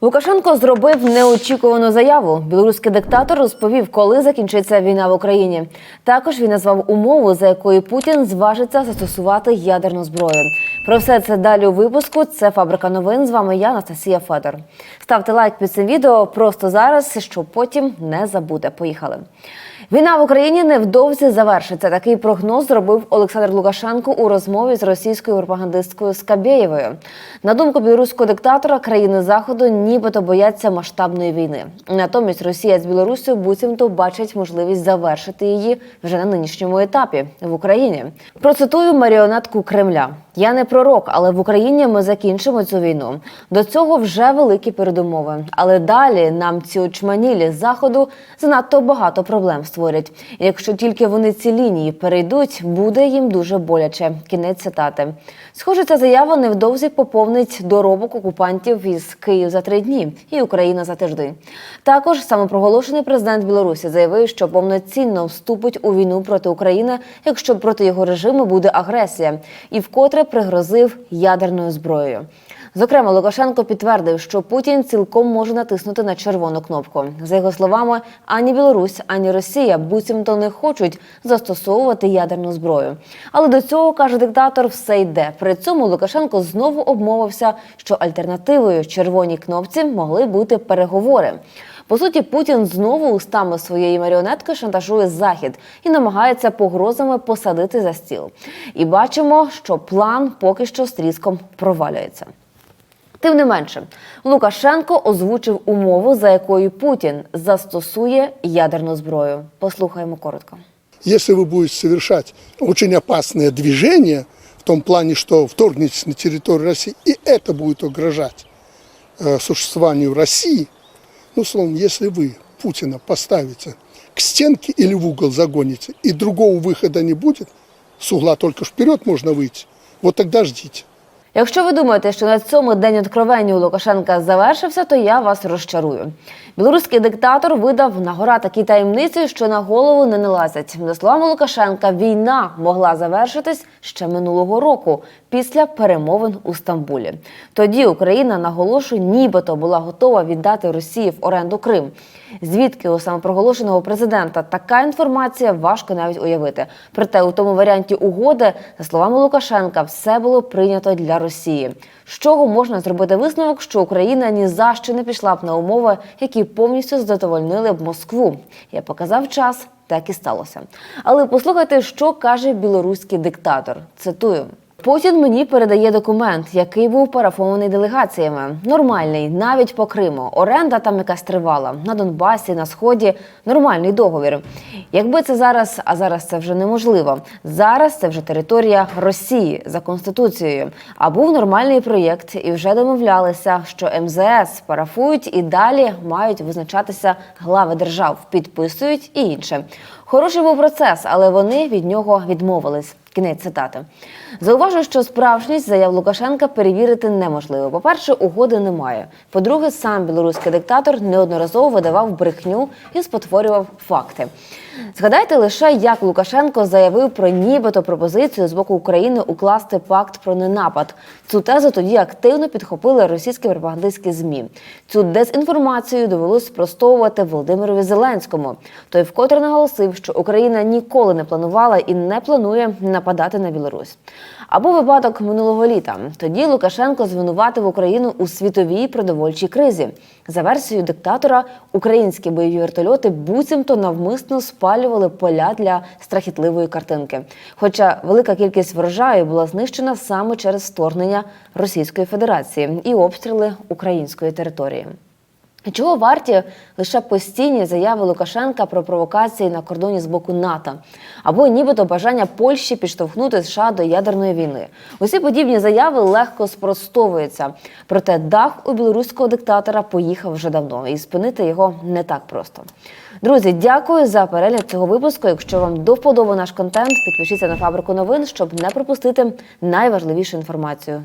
Лукашенко зробив неочікувану заяву. Білоруський диктатор розповів, коли закінчиться війна в Україні. Також він назвав умову, за якою Путін зважиться застосувати ядерну зброю. Про все це далі у випуску. Це фабрика новин. З вами я, Анастасія Федор. Ставте лайк під цим відео просто зараз, щоб потім не забуде. Поїхали. Війна в Україні невдовзі завершиться. Такий прогноз зробив Олександр Лукашенко у розмові з російською пропагандисткою Скабєєвою. На думку білоруського диктатора, країни заходу нібито бояться масштабної війни. Натомість Росія з Білорусію буцімто бачить можливість завершити її вже на нинішньому етапі в Україні. Процитую маріонетку Кремля. Я не пророк, але в Україні ми закінчимо цю війну. До цього вже великі передумови. Але далі нам ці очманілі з заходу занадто багато проблем створять. Якщо тільки вони ці лінії перейдуть, буде їм дуже боляче. Кінець цитати. Схоже, ця заява невдовзі поповнить доробок окупантів із Київ за три дні і Україна за тиждень. Також самопроголошений президент Білорусі заявив, що повноцінно вступить у війну проти України, якщо проти його режиму буде агресія, і вкотре пригрозив ядерною зброєю. Зокрема, Лукашенко підтвердив, що Путін цілком може натиснути на червону кнопку. За його словами, ані Білорусь, ані Росія буцімто не хочуть застосовувати ядерну зброю. Але до цього каже диктатор, все йде. При цьому Лукашенко знову обмовився, що альтернативою червоній кнопці могли бути переговори. По суті, Путін знову устами своєї маріонетки шантажує захід і намагається погрозами посадити за стіл. І бачимо, що план поки що з тріском провалюється. Тим не менше, Лукашенко озвучив умову, за якою Путін застосує ядерну зброю. Послухаємо коротко. Если вы будете совершать очень опасное движение, в том плане, что вторгнетесь на территорию России, и это будет угрожать э, существованию России, ну, словом, если вы Путина поставите к стенке или в угол загоните, и другого выхода не будет, с угла только вперед можно выйти, вот тогда ждите. Якщо ви думаєте, що на цьому день откровення у Лукашенка завершився, то я вас розчарую. Білоруський диктатор видав на гора такі таємниці, що на голову не налазять. За словами Лукашенка, війна могла завершитись ще минулого року після перемовин у Стамбулі. Тоді Україна наголошую, нібито була готова віддати Росії в оренду Крим. Звідки у самопроголошеного президента така інформація важко навіть уявити. Проте у тому варіанті угоди, за словами Лукашенка, все було прийнято для Росії. З чого можна зробити висновок, що Україна ні за що не пішла б на умови, які повністю задовольнили б Москву. Я показав час, так і сталося. Але послухайте, що каже білоруський диктатор. Цитую. Путін мені передає документ, який був парафований делегаціями. Нормальний, навіть по Криму. Оренда там якась тривала на Донбасі, на сході. Нормальний договір. Якби це зараз, а зараз це вже неможливо. Зараз це вже територія Росії за конституцією. А був нормальний проєкт, і вже домовлялися, що МЗС парафують і далі мають визначатися глави держав, підписують і інше. Хороший був процес, але вони від нього відмовились. Кінець цитати. Зауважу, що справжність заяв Лукашенка перевірити неможливо. По-перше, угоди немає. По-друге, сам білоруський диктатор неодноразово видавав брехню і спотворював факти. Згадайте лише, як Лукашенко заявив про нібито пропозицію з боку України укласти пакт про ненапад. Цю тезу тоді активно підхопили російські пропагандистські змі. Цю дезінформацію довелось спростовувати Володимирові Зеленському. Той вкотре наголосив, що Україна ніколи не планувала і не планує нападати на Білорусь. Або випадок минулого літа. Тоді Лукашенко звинуватив Україну у світовій продовольчій кризі. За версією диктатора, українські бойові вертольоти буцімто навмисно спалювали поля для страхітливої картинки. Хоча велика кількість врожаю була знищена саме через вторгнення Російської Федерації і обстріли української території. Чого варті лише постійні заяви Лукашенка про провокації на кордоні з боку НАТО або нібито бажання Польщі підштовхнути США до ядерної війни? Усі подібні заяви легко спростовуються. Проте дах у білоруського диктатора поїхав вже давно, і спинити його не так просто. Друзі, дякую за перегляд цього випуску. Якщо вам до вподоби наш контент, підпишіться на фабрику новин, щоб не пропустити найважливішу інформацію.